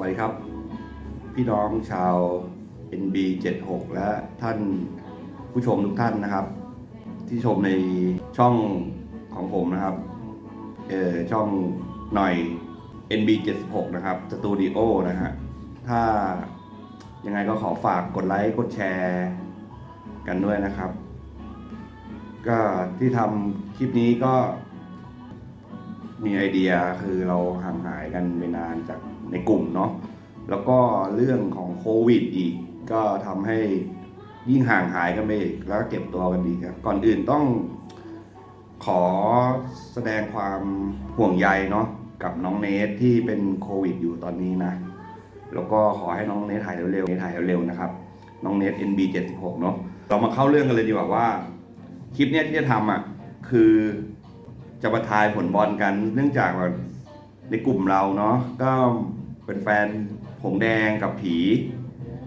วัสดีครับ พี่น้องชาว NB 76 และท่านผู้ชมทุกท่านนะครับ ที่ชมในช่องของผมนะครับเออช่องหน่อย NB 76 นะครับสตูดิโอนะฮะถ้ายังไงก็ขอฝากกดไลค์กดแชร์กันด้วยนะครับ ก็ที่ทำคลิปนี้ก็ มีไอเดียคือเราห่างหายกันไปนานจากในกลุ่มเนาะแล้วก็เรื่องของโควิดอีก ก็ทำให้ยิ่งห่างหายกันไปอีกแล้วก็เก็บตัวกันดีครับ ก่อนอื่นต้องขอแสดงความห่วงใยเนาะกับน้องเนทที่เป็นโควิดอยู่ตอนนี้นะ แล้วก็ขอให้น้องเนทหายเร็วๆเนทหายเร็วๆนะครับ น้องเนท NB 76เนาะเรามาเข้าเรื่องกันเลยดีกว่าว่า คลิปเนี้ยที่จะทำอะคือ จะมาทายผลบอลกัน เนื่องจากว่าในกลุ่มเราเนาะก็เป็นแฟนผงแดงกับผี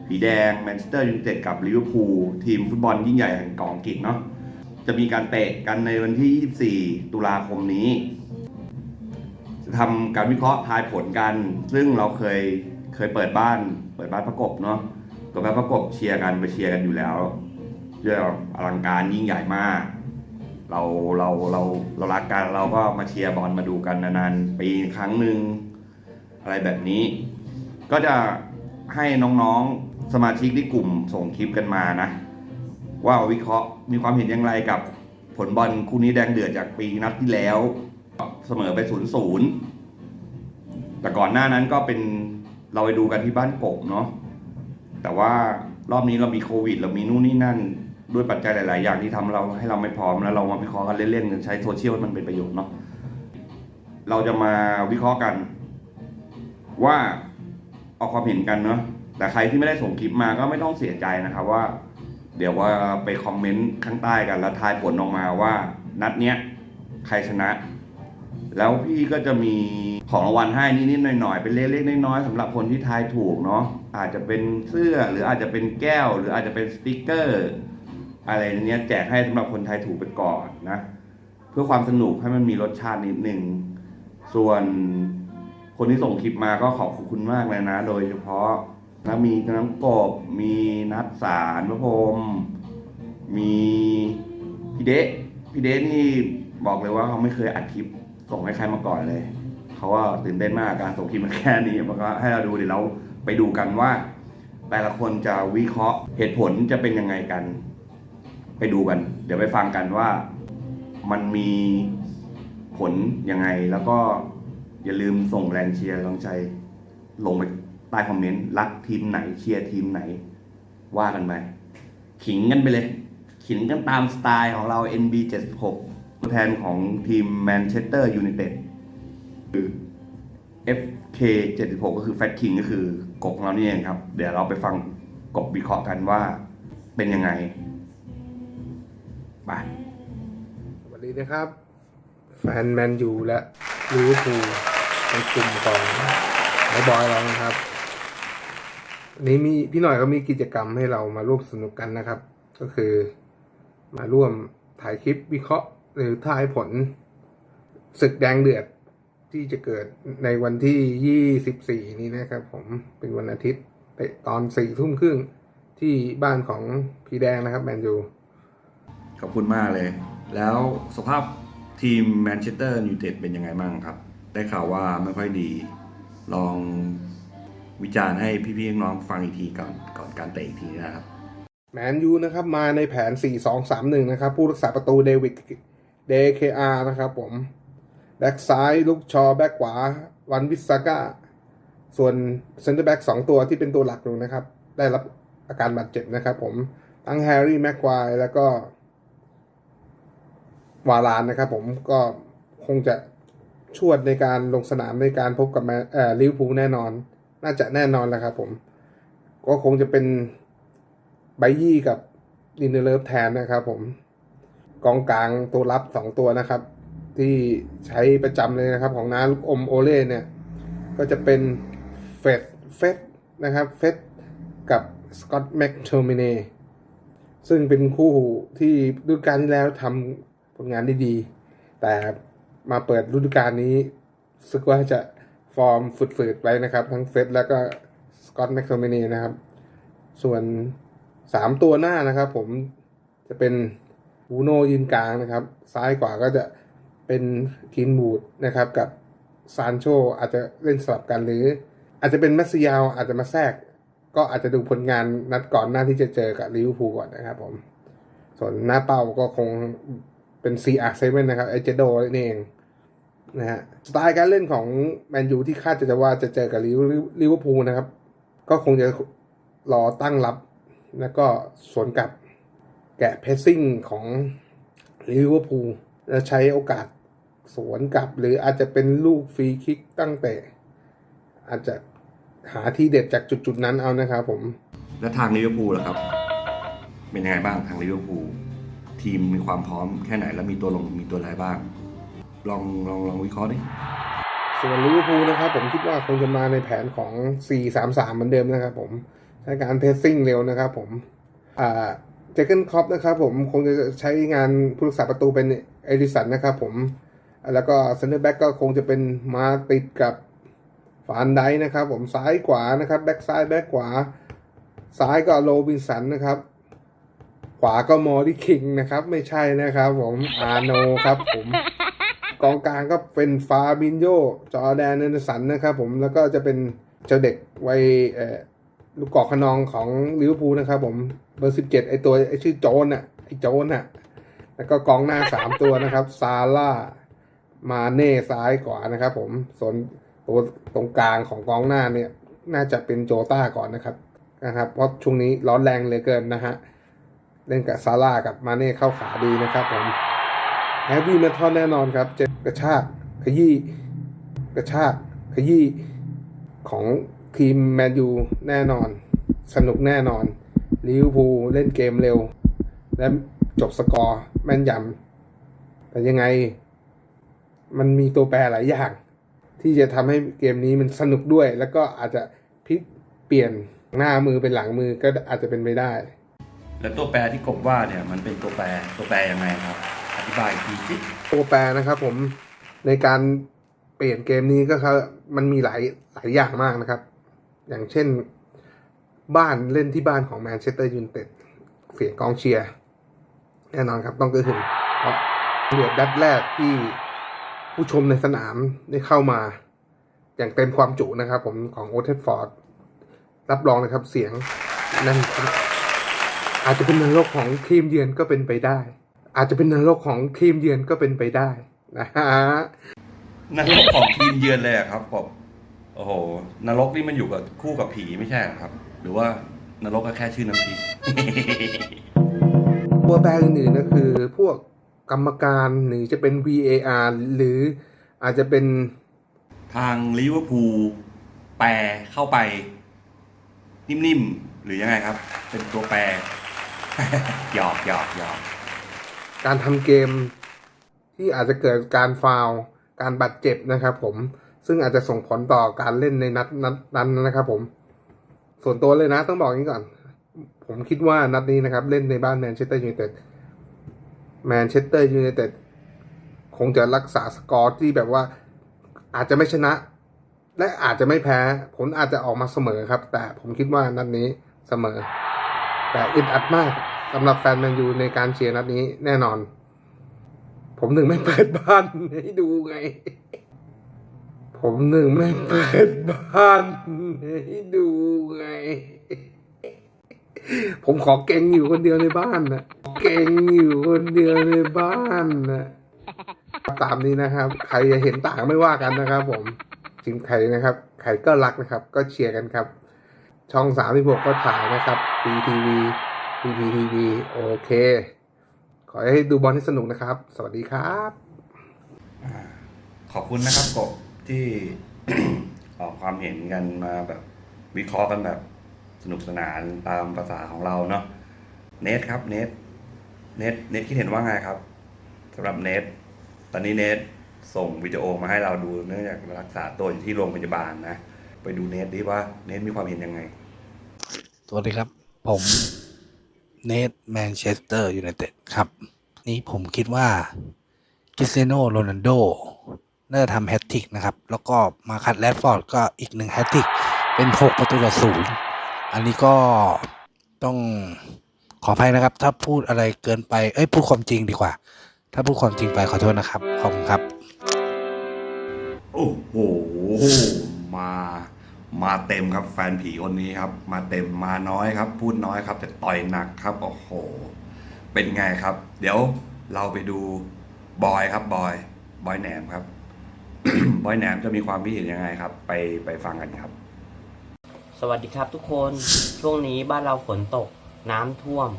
ผีแดงแมนเชสเตอร์ยูไนเต็ดกับลิเวอร์พูลทีมฟุตบอลยิ่งใหญ่แห่งกอังกฤษเนาะจะมีการเตะกันในวันที่ 24 ตุลาคมนี้ จะทำการวิเคราะห์ทายผลกัน ซึ่งเราเคยเคยเปิดบ้าน เปิดบ้านประกบเนาะเปิดบ้านประกบเชียร์กันไปเชียร์กันอยู่แล้วเรื่องอลังการยิ่งใหญ่มาก เราเราเราเรารักกันเราก็มาเชียร์บอลมาดูกันนานๆปีครั้งหนึ่งอะไรแบบนี้ ก็จะให้น้องๆสมาชิกในกลุ่มส่งคลิปกันมานะ ว่าวิเคราะห์มีความเห็นอย่างไรกับผลบอลคู่นี้แดงเดือดจากปีนัดที่แล้ว เสมอไปศูนย์ศูนย์แต่ก่อนหน้านั้นก็เป็นเราไปดูกันที่บ้านกบเนาะแต่ว่ารอบนี้เรามีโควิด เรามีนู่นนี่นั่น ด้วยปัจจัยหลาย ๆ อย่างที่ทำเราให้เราไม่พร้อมแล้วเรามาวิเคราะห์กันเล่นๆกันใช้โซเชียลมันเป็นประโยชน์เนาะเราจะมาวิเคราะห์กัน ว่าเอาความเห็นกันเนาะแต่ใครที่ไม่ได้ส่งคลิปมาก็ไม่ต้องเสียใจนะครับว่า เดี๋ยวว่าไปคอมเมนต์ข้างใต้กันแล้วทายผลออกมาว่า นัดเนี้ยใครชนะ แล้วพี่ก็จะมีของรางวัลให้นิดๆหน่อยๆเป็นเล็กๆน้อยๆสำหรับคนที่ทายถูกเนาะอาจจะเป็นเสื้อหรืออาจจะเป็นแก้ว หรืออาจจะเป็นสติกเกอร์ อะไรเนี้ยแจกให้สำหรับคนไทยถูกไปก่อนนะ เพื่อความสนุกให้มันมีรสชาตินิดหนึ่งส่วนคนที่ส่งคลิปมาก็ขอบคุณมากเลยนะ โดยเฉพาะนะมีน้ำกบ มีนัดสารพระพรหมมีพี่เดะพี่เดะนี่บอกเลยว่าเขาไม่เคยอัดคลิปส่งให้ใครมาก่อนเลยเขาว่าตื่นเต้นมากการส่งคลิปมาแค่นี้มันก็ให้เราดูเดี๋ยวเราไปดูกันว่า แต่ละคนจะวิเคราะห์เหตุผลจะเป็นยังไงกัน ไปดูกัน เดี๋ยวไปฟังกันว่ามันมีผลยังไง แล้วก็อย่าลืมส่งแรงเชียร์กำลังใจ ลงไปใต้คอมเมนต์รักทีมไหนเชียร์ทีมไหน ว่ากันไปขิงกันไปเลย ขิงกันตามสไตล์ของเรา NB 76ตัวแทนของทีมแมนเชสเตอร์ยูไนเต็ดคือ FK 76ก็คือแฟตคิงก็คือกบของเรานี่เองครับ เดี๋ยวเราไปฟังกบวิเคราะห์กันว่าเป็นยังไง ไปสวัสดีนะครับ แฟนแมนยูและลิเวอร์พูลในกลุ่มของไอบอยเรานะครับวันนี้มีพี่หน่อยก็มีกิจกรรมให้เรามาร่วมสนุกกันนะครับ ก็คือมาร่วมถ่ายคลิปวิเคราะห์ หรือทายผลศึกแดงเดือดที่จะเกิดในวันที่ 24 นี้นะครับผมเป็นวันอาทิตย์ตะตอนสี่ทุ่มครึ่งที่บ้านของพี่แดงนะครับแมนยู ขอบคุณมากเลย แล้วสภาพทีมแมนเชสเตอร์ยูไนเต็ดเป็นยังไงบ้างครับ ได้ข่าวว่าไม่ค่อยดี ลองวิจารณ์ให้พี่ๆน้องฟังอีกทีก่อนก่อนการเตะอีกทีนะครับ แมนยูนะครับมาในแผน 4-2-3-1 นะครับ ผู้รักษาประตูเดวิดเดเคอาร์นะครับผม แบ็กซ้ายลูกชอ แบ็กขวา วันวิสซาก้า ส่วนเซนเตอร์แบ็กสองตัวที่เป็นตัวหลักอยู่นะครับ ได้รับอาการบาดเจ็บนะครับผม ทั้งแฮร์รี่แม็กควายแล้วก็ วาลานนะครับผมก็คงจะชวดในการลงสนามในการพบกับลิเวอร์พูลแน่นอน น่าจะแน่นอนแหล้วครับผม ก็คงจะเป็นไบยี่กับดินเนอร์เลิฟแทนนะครับผม กองกลางตัวรับสองตัวนะครับ ที่ใช้ประจำเลยนะครับ ของน้าลูกอมโอเล่เนี่ย ก็จะเป็นเฟดเฟดนะครับเฟดกับสกอตแม็กโทอร์มิเนซึ่งเป็นคู่ที่ดูกาลที่แล้วทำ ลงานได้ดี แต่มาเปิดฤดูกาลนี้รู้สึกว่าจะฟอร์มฝืดๆไปนะครับ ทั้งเฟสแล้วก็สกอตแม็กโทมินีนะครับ ส่วนสามตัวหน้านะครับ ผมจะเป็นบูโนยืนกลางนะครับ ซ้ายกว่าก็จะเป็นกินบูดนะครับ กับซานโชอาจจะเล่นสลับกันหรือ อาจจะเป็นแมสซิยาวอาจจะมาแทรก ก็อาจจะดูผลงานนัดก่อนหน้าที่จะเจอกับลิเวอร์พูลก่อนนะครับผม ส่วนหน้าเป้าก็คง เป็น CR7 นะครับไอเจโดนี่เองนะฮะสไตล์การเล่นของแมนยูที่คาดจะว่าจะเจอกับลิเวอร์ลิเวอร์พูลนะครับ ก็คงจะรอตั้งรับ แล้วก็สวนกลับแกะเพสซิ่งของลิเวอร์พูลแล้วใช้โอกาสสวนกลับ หรืออาจจะเป็นลูกฟรีคิกตั้งแต่ อาจจะหาที่เด็ดจากจุดๆนั้นเอานะครับผม แล้วทางลิเวอร์พูลล่ะครับ เป็นยังไงบ้างทางลิเวอร์พูล ทีมมีความพร้อมแค่ไหนแล้วมีตัวลงมีตัวอะไรบ้าง ลองลองลองวิเคราะห์ดิส่วนลิเวอร์พูลนะครับผมคิดว่าคงจะมาในแผนของ 4-3-3 เหมือนเดิมนะครับผมใช้การเพสซิ่งเร็วนะครับผมอ่าเจเกนคอปนะครับผมคงจะใช้งานผู้รักษาประตูเป็นเอดิสันนะครับผมแล้วก็เซนเตอร์แบ็กก็คงจะเป็นมาติดกับฟานไดนะครับผมซ้ายขวานะครับแบ็กซ้ายแบ็กขวา ซ้ายก็โรบินสันนะครับ ขวาก็มอริคิงนะครับ ไม่ใช่นะครับ ผมอาโนครับ ผมกองกลางก็เป็นฟาบินโยจอแดนเนสันนะครับ ผมแล้วก็จะเป็นเจ้าเด็กวัยลูกกอกขนองของลิเวอร์พูลนะครับ ผมเบอร์สิบเจ็ดไอตัวไอชื่อโจนอะไอโจนอะแล้วก็กองหน้าสามตัวนะครับ ซาร่ามาเน่ซ้ายขวานะครับ ผมส่วนตัวตรงกลางของกองหน้าเนี่ย น่าจะเป็นโจต้าก่อนนะครับนะครับ เพราะช่วงนี้ร้อนแรงเลยเกินนะฮะ เล่นกับซาร่ากับมาเน่เข้าขาดีนะครับผมแฮปปี้เมทัลแน่นอนครับจะกระชากขยี้กระชากขยี้ของทีมแมนยูแน่นอน สนุกแน่นอนลิเวอร์พูลเล่นเกมเร็ว และจบสกอร์แม่นยำแต่ยังไง มันมีตัวแปรหลายอย่าง ที่จะทำให้เกมนี้มันสนุกด้วย แล้วก็อาจจะพลิกเปลี่ยนหน้ามือเป็นหลังมือก็อาจจะเป็นไปได้ แล้วตัวแปรที่กบว่าเนี่ยมันเป็นตัวแปรตัวแปรยังไงครับ อธิบายอีทีสิตัวแปรนะครับผมในการเปลี่ยนเกมนี้ก็คือมันมีหลายหลายอย่างมากนะครับ อย่างเช่นบ้านเล่นที่บ้านของแมนเชสเตอร์ยูไนเต็ดเสียงกองเชียร์แน่นอนครับต้องกระหึ่มเพราะเดือดดัดแรกที่ผู้ชมในสนามได้เข้ามา อย่างเต็มความจุนะครับ ผมของโอเทสฟอร์ดรับรองนะครับเสียงนั่น อาจจะเป็นนรกของทีมเยือนก็เป็นไปได้ อาจจะเป็นนรกของทีมเยือนก็เป็นไปได้นะฮะนรกของทีมเยือนเลยอะครับกบโอ้โหนรกนี่มันอยู่กับคู่กับผีไม่ใช่เหรอครับ หรือว่านรกก็แค่ชื่อน้ำพริก ตัวแปรอื่นๆก็คือ พวกกรรมการหรือจะเป็น VAR หรืออาจจะเป็นทางลิเวอร์พูลแปรเข้าไป นิ่มๆ หรือยังไงครับ เป็นตัวแปร หยอกหยอกหยอกการทำเกมที่อาจจะเกิดการฟาวการบาดเจ็บนะครับ ผมซึ่งอาจจะส่งผลต่อการเล่นในนัดนัดนั้นนะครับ ผม ส่วนตัวเลยนะต้องบอกนี้ก่อน ผมคิดว่านัดนี้นะครับ เล่นในบ้านแมนเชสเตอร์ยูไนเต็ดแมนเชสเตอร์ยูไนเต็ดคงจะรักษาสกอร์ที่แบบว่าอาจจะไม่ชนะ และอาจจะไม่แพ้ ผลอาจจะออกมาเสมอครับ แต่ผมคิดว่านัดนี้เสมอ แต่อึดอัดมากสำหรับแฟนแมนยูในการเชียร์นัดนี้แน่นอน ผมหนึ่งไม่เปิดบ้านให้ดูไง ผมหนึ่งไม่เปิดบ้านให้ดูไง ผมขอเก่งอยู่คนเดียวในบ้านนะเก่งอยู่คนเดียวในบ้านนะตามนี้นะครับ ใครจะเห็นต่างไม่ว่ากันนะครับ ผมทีมใครนะครับ ใครก็รักนะครับ ก็เชียร์กันครับ ช่องสามที่หกก็ถ่ายนะครับฟีทีวีพีพีทีวีโอเค ขอให้ดูบอลให้สนุกนะครับ สวัสดีครับ ขอบคุณนะครับกบที่ออกความเห็นกันมาแบบวิเคราะห์กันแบบสนุกสนานตามภาษาของเราเนาะเนทครับเนทเนทเนทคิดเห็นว่าไงครับสำหรับเนทตอนนี้เนทส่งวิดีโอมาให้เราดูเนื่องจากรักษาตัวอยู่ที่โรงพยาบาลนะ ไปดูเนทดิว่าเนทมีความเห็นยังไง สวัสดีครับ ผมเนทแมนเชสเตอร์ยูไนเต็ดครับ นี่ผมคิดว่าคิสเตียโนโรนัลโดน่าจะทำแฮตทริกนะครับ แล้วก็มาคัดแรดฟอร์ดก็อีกหนึ่งแฮตทริกเป็น 6 ประตูต่อศูนย์อันนี้ก็ต้องขออภัยนะครับ ถ้าพูดอะไรเกินไป เอ้ย พูดความจริงดีกว่า ถ้าพูดความจริงไปขอโทษนะครับ ขอบคุณครับ โอ้โห มา มาเต็มครับแฟนผีคนนี้ครับ มาเต็มมาน้อยครับ พูดน้อยครับ แต่ต่อยหนักครับโอ้โห เป็นไงครับ เดี๋ยวเราไปดูบอยครับบอยบอยแหนมครับบอยแหนมจะมีความคิดเห็นยังไงครับ ไปไปฟังกันครับ สวัสดีครับทุกคนช่วงนี้บ้านเราฝนตกน้ำท่วม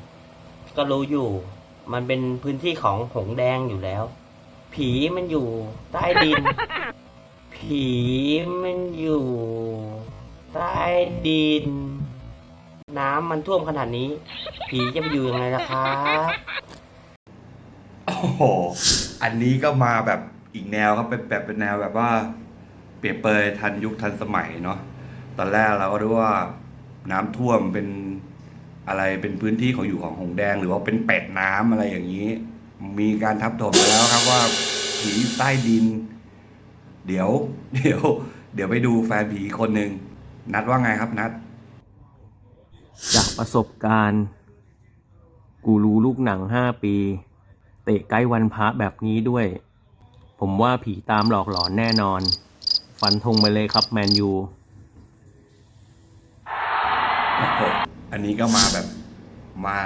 ก็รู้อยู่ มันเป็นพื้นที่ของหงส์แดงอยู่แล้ว ผีมันอยู่ใต้ดิน ผีมันอยู่ ใต้ดิน น้ำมันท่วมขนาดนี้ ผีจะไปอยู่ยังไงล่ะครับ โอ้โห อันนี้ก็มาแบบอีกแนวครับเป็นแบบเป็นแนวแบบว่า เปรียบเปยทันยุคทันสมัยเนาะ ตอนแรกเราก็รู้ว่าน้ำท่วมเป็นอะไรเป็นพื้นที่ของอยู่ของหงแดง หรือว่าเป็นเป็ดน้ำอะไรอย่างนี้ มีการทับถมไปแล้วครับว่าผีใต้ดิน เดี๋ยว เดี๋ยว เดี๋ยวไปดูแฟนผีอีกคนหนึ่ง นัดว่าไงครับนัด จากประสบการณ์ กูรู้ลูกหนังห้าปี เตะใกล้วันพระแบบนี้ด้วย ผมว่าผีตามหลอกหลอนแน่นอน ฟันธงไปเลยครับแมนยูโอ้โหอันนี้ก็มาแบบมา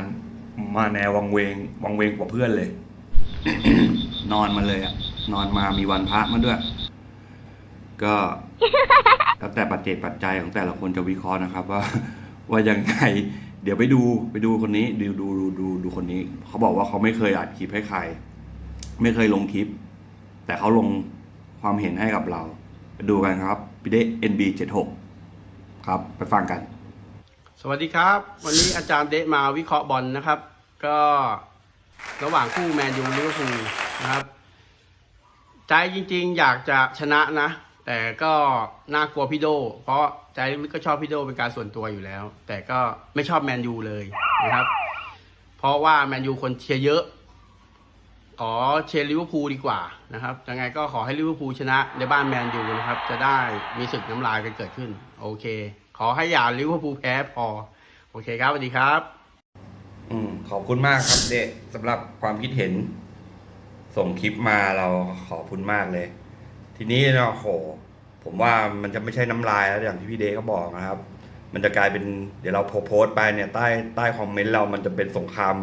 มาแนววังเวงวังเวงกว่าเพื่อนเลย นอนมาเลยอะนอนมามีวันพระมาด้วย ก็แล้วแต่ปัจเจกปัจจัยของแต่ละคนจะวิเคราะห์นะครับ ว่าว่ายังไงเดี๋ยวไปดูไปดูคนนี้ดูดูดูดูดูคนนี้ เขาบอกว่าเขาไม่เคยอัดคลิปให้ใคร ไม่เคยลงคลิป แต่เขาลงความเห็นให้กับเรา ไปดูกันครับพี่เด NB 76 ครับ ไปฟังกัน สวัสดีครับ วันนี้อาจารย์เดะมาวิเคราะห์บอลนะครับ ก็ระหว่างคู่แมนยูลิเวอร์พูลนะครับ ใจจริงๆ อยากจะชนะนะ แต่ก็น่ากลัวพี่โด เพราะใจลึกก็ชอบพี่โดเป็นการส่วนตัวอยู่แล้ว แต่ก็ไม่ชอบแมนยูเลยนะครับ เพราะว่าแมนยูคนเชียร์เยอะ ขอเชียร์ลิเวอร์พูลดีกว่านะครับยังไงก็ขอให้ลิเวอร์พูลชนะในบ้านแมนยูนะครับ จะได้มีศึกน้ำลายกันเกิดขึ้น โอเค ขอให้อย่าลิเวอร์พูลแพ้พอ โอเคครับสวัสดีครับ อืมขอบคุณมากครับเดะสำหรับความคิดเห็น ส่งคลิปมาเราขอบคุณมากเลย ทีนี้นะโห ผมว่ามันจะไม่ใช่น้ำลายแล้วอย่างที่พี่เดก็บอกนะครับ มันจะกลายเป็นเดี๋ยวเราโพสต์ไปเนี่ยใต้ใต้คอมเมนต์เรามันจะเป็นสงคราม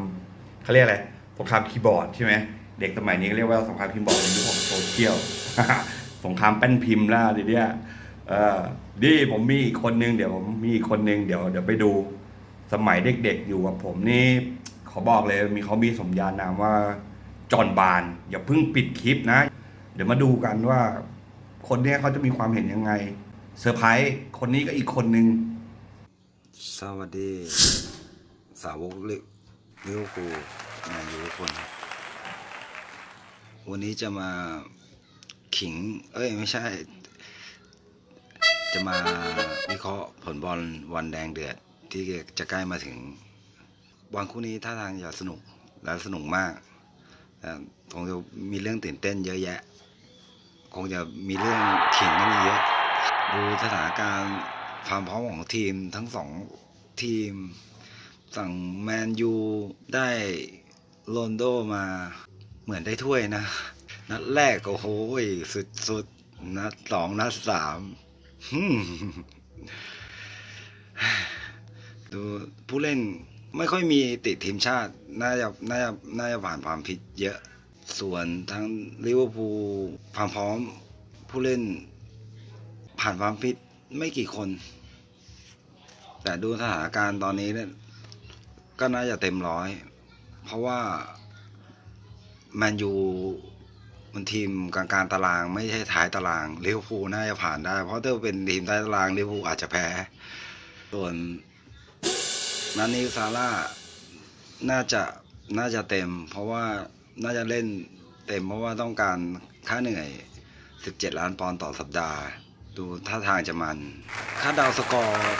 เขาเรียกอะไรสงครามคีย์บอร์ดใช่ไหมเด็กสมัยนี้เรียกว่าสงครามคีย์บอร์ดในยุคของโซเชียลสงครามแป้นพิมพ์ล้วทีเนี้ยเออดีผมมีอีกคนนึงเดี๋ยวผมมีอีกคนนึงเดี๋ยวเดี๋ยวไปดูสมัยเด็กๆอยู่กับผมนี่ขอบอกเลยมีเขามีสมญานามว่าจอนบาน อย่าเพิ่งปิดคลิปนะ เดี๋ยวมาดูกันว่า คนเนี้ยเขาจะมีความเห็นยังไงเซอร์ไพรส์คนนี้ก็อีกคนนึง สวัสดี สาวกลิลิเวอร์พูลแมนยูทุกคนครับวันนี้จะมาขิง เอ้ยไม่ใช่ จะมาวิเคราะห์ผลบอลวันแดงเดือด ที่จะใกล้มาถึงบอลคู่นี้ท่าทางจะสนุกและสนุกมากแต่คงจะมีเรื่องตื่นเต้นเยอะแยะ คงจะมีเรื่องขิงกันเยอะ ดูสถานการณ์ความพร้อมของทีมทั้งสองทีม สั่งแมนยูได้โรนโดมาเหมือนได้ถ้วยนะ นัดแรกโอ้โหสุดๆนัดสองนัดสามดูผู้เล่นไม่ค่อยมีติดทีมชาติ น่าจะน่าจะน่าจะผ่านความผิดเยอะ ส่วนทั้งลิเวอร์พูลความพร้อมผู้เล่นผ่านความผิดไม่กี่คน แต่ดูสถานการณ์ตอนนี้เนี่ยก็น่าจะเต็มร้อย เพราะว่าแมนยูมันทีมกลางๆตารางไม่ใช่ท้ายตารางลิเวอร์พูลน่าจะผ่านได้ เพราะถ้าเป็นทีมท้ายตารางลิเวอร์พูลอาจจะแพ้ ส่วนนันนี้ซาร่าน่าจะน่าจะเต็ม เพราะว่า น่าจะเล่นเต็มเพราะว่าต้องการค่าเหนื่อย 17 ล้านปอนด์ต่อสัปดาห์ ดูท่าทางจะมัน คาดดาวสกอร์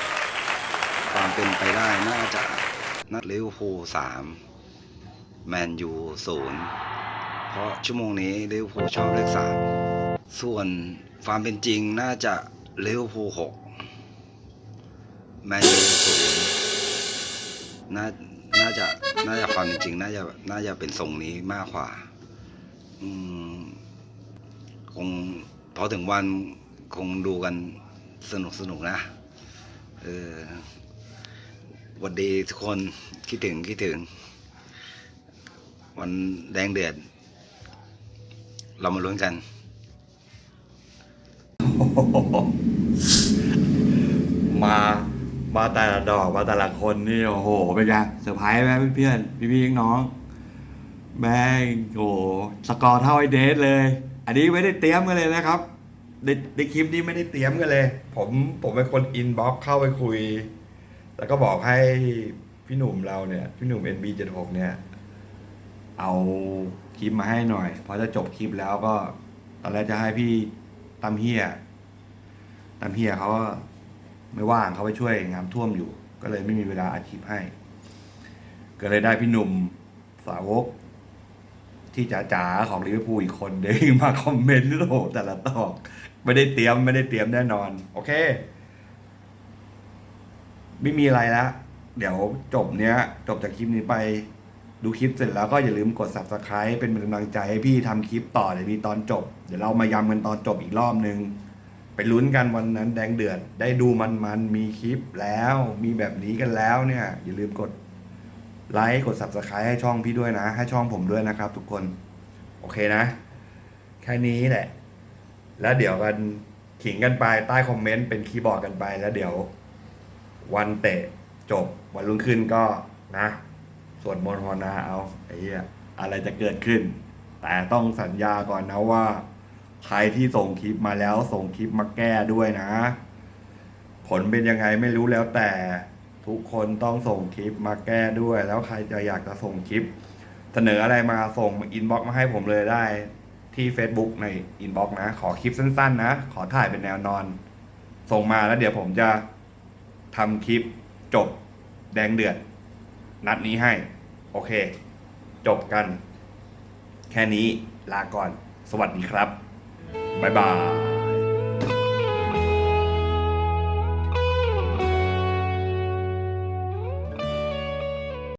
ความเป็นไปได้น่าจะนัดลิเวอร์พูลสามแมนยูศูนย์เพราะชั่วโมงนี้ลิเวอร์พูลชอบเลขสามส่วนความเป็นจริงน่าจะลิเวอร์พูลหกแมนยูศูนย์น่า จะ น่าจะความจริง น่าจะ น่าจะเป็นทรงนี้มากกว่า อืม คงพอถึงวันคงดูกันสนุกสนุกนะ เออวัสดีทุกคนคิดถึงคิดถึง วันแดงเดือด เรามาลุ้นกัน มา มาแต่ละดอกมาแต่ละคนนี่โอ้โหเป็นไงเซอร์ไพรส์ไหมเพื่อนๆพี่ๆน้องๆแม่งโอ้โหสกอร์เท่าไอเดทเลย อันนี้ไม่ได้เตรียมกันเลยนะครับในในคลิปนี้ไม่ได้เตรียมกันเลย ผมผมเป็นคนอินบ็อกเข้าไปคุย แล้วก็บอกให้พี่หนุ่มเราเนี่ยพี่หนุ่ม NB76 เนี่ย เอาคลิปมาให้หน่อยพอจะจบคลิปแล้วก็ตอนแรกจะให้พี่ตามเฮียตามเฮียเขาก็ ไม่ว่างเขาไปช่วยงานท่วมอยู่ ก็เลยไม่มีเวลาอัดคลิปให้ ก็เลยได้พี่หนุ่มสาวก ที่จ๋าๆของลิเวอร์พูลอีกคนเด้งมาคอมเมนต์โอ้โหแต่ละตอกไม่ได้เตรียมไม่ได้เตรียมแน่นอน โอเค ไม่มีอะไรละเดี๋ยวจบเนี้ย จบจากคลิปนี้ไปดูคลิปเสร็จแล้วก็อย่าลืมกด subscribe เป็นกำลังใจให้พี่ทำคลิปต่อเดี๋ยวมีตอนจบ เดี๋ยวเรามายำกันตอนจบอีกรอบนึง ไปลุ้นกันวันนั้นแดงเดือด ได้ดูมันมันมีคลิปแล้ว มีแบบนี้กันแล้วเนี่ย อย่าลืมกดไลค์กด subscribe ให้ช่องพี่ด้วยนะ ให้ช่องผมด้วยนะครับ ทุกคน โอเคนะ แค่นี้แหละ แล้วเดี๋ยวกันขิงกันไปใต้คอมเมนต์เป็นคีย์บอร์ดกันไป แล้วเดี๋ยว วันเตะจบ วันรุ่งขึ้นก็นะสวดมนต์ภาวนาเอาไอ้เหี้ยอะไรจะเกิดขึ้น แต่ต้องสัญญาก่อนนะว่า ใครที่ส่งคลิปมาแล้วส่งคลิปมาแก้ด้วยนะ ผลเป็นยังไงไม่รู้แล้วแต่ทุกคนต้องส่งคลิปมาแก้ด้วย แล้วใครจะอยากจะส่งคลิป เสนออะไรมาส่งอินบ็อกมาให้ผมเลยได้ที่ Facebook ในอินบ็อกนะ ขอคลิปสั้นๆนะ ขอถ่ายเป็นแนวนอน ส่งมาแล้วเดี๋ยวผมจะทำคลิปจบแดงเดือด นัดนี้ให้ โอเค จบกัน แค่นี้ลาก่อน สวัสดีครับ บ๊ายบาย